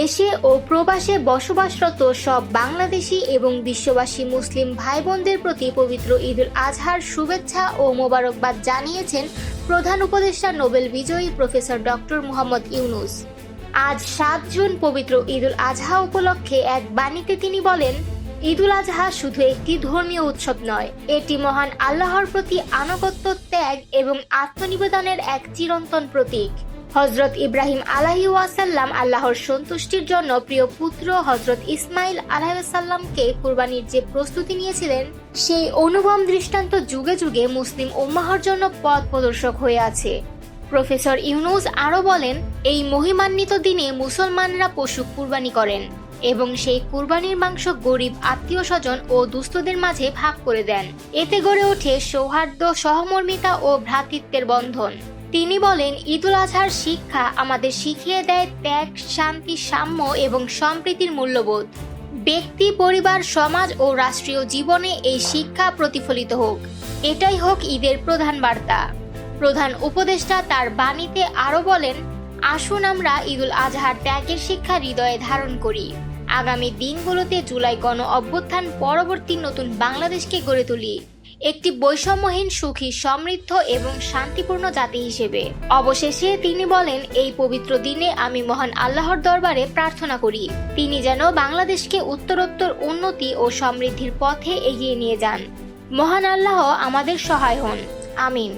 দেশে ও প্রবাসে বসবাসরত সব বাংলাদেশি এবং বিশ্ববাসী মুসলিম ভাই বোনদের প্রতি পবিত্র ঈদুল আজহার শুভেচ্ছা ও মোবারকবাদ জানিয়েছেন প্রধান উপদেষ্টা নোবেল বিজয়ী প্রফেসর ডক্টর মোহাম্মদ ইউনুস। আজ সাত জুন পবিত্র ঈদুল আজহা উপলক্ষে এক বাণীতে তিনি বলেন, ঈদুল আজহা শুধু একটি ধর্মীয় উৎসব নয়, এটি মহান আল্লাহর প্রতি আনুগত্য, ত্যাগ এবং আত্মনিবেদনের এক চিরন্তন প্রতীক। হজরত ইব্রাহিম আলাহি ওয়াসাল্লাম আল্লাহর সন্তুষ্টির জন্য প্রিয় পুত্র হজরত ইসমাইল আলাহিসাল্লামকে কুরবানির যে প্রস্তুতি নিয়েছিলেন, সেই অনুপম দৃষ্টান্ত যুগে যুগে মুসলিম উম্মাহর জন্য পথ প্রদর্শক হয়ে আছে। প্রফেসর ইউনুস আরও বলেন, এই মহিমান্বিত দিনে মুসলমানরা পশু কুরবানি করেন এবং সেই কুরবানির মাংস গরিব আত্মীয় স্বজন ও দুস্থদের মাঝে ভাগ করে দেন। এতে গড়ে ওঠে সৌহার্দ্য, সহমর্মিতা ও ভ্রাতৃত্বের বন্ধন। তিনি বলেন, ঈদুল আজহার শিক্ষা আমাদের শিখিয়ে দেয় ত্যাগ, শান্তি, সাম্য এবং সম্প্রীতির মূল্যবোধ। ব্যক্তি, পরিবার, সমাজ ও রাষ্ট্রীয় জীবনে এই শিক্ষা প্রতিফলিত হোক। এটাই হোক ঈদের প্রধান বার্তা। প্রধান উপদেষ্টা তার বাণীতে আরও বলেন, আসুন আমরা ঈদুল আজহার ত্যাগের শিক্ষা হৃদয়ে ধারণ করি। আগামী দিনগুলোতে জুলাই গণ অভ্যুত্থান পরবর্তী নতুন বাংলাদেশকে গড়ে তুলি। একটি বৈষম্যহীন, সুখী, সমৃদ্ধ এবং শান্তিপূর্ণ জাতি হিসেবে। অবশেষে তিনি বলেন, এই পবিত্র দিনে আমি মহান আল্লাহর দরবারে প্রার্থনা করি। তিনি যেন বাংলাদেশকে উত্তরোত্তর উন্নতি ও সমৃদ্ধির পথে এগিয়ে নিয়ে যান। মহান আল্লাহ আমাদের সহায় হন। আমিন।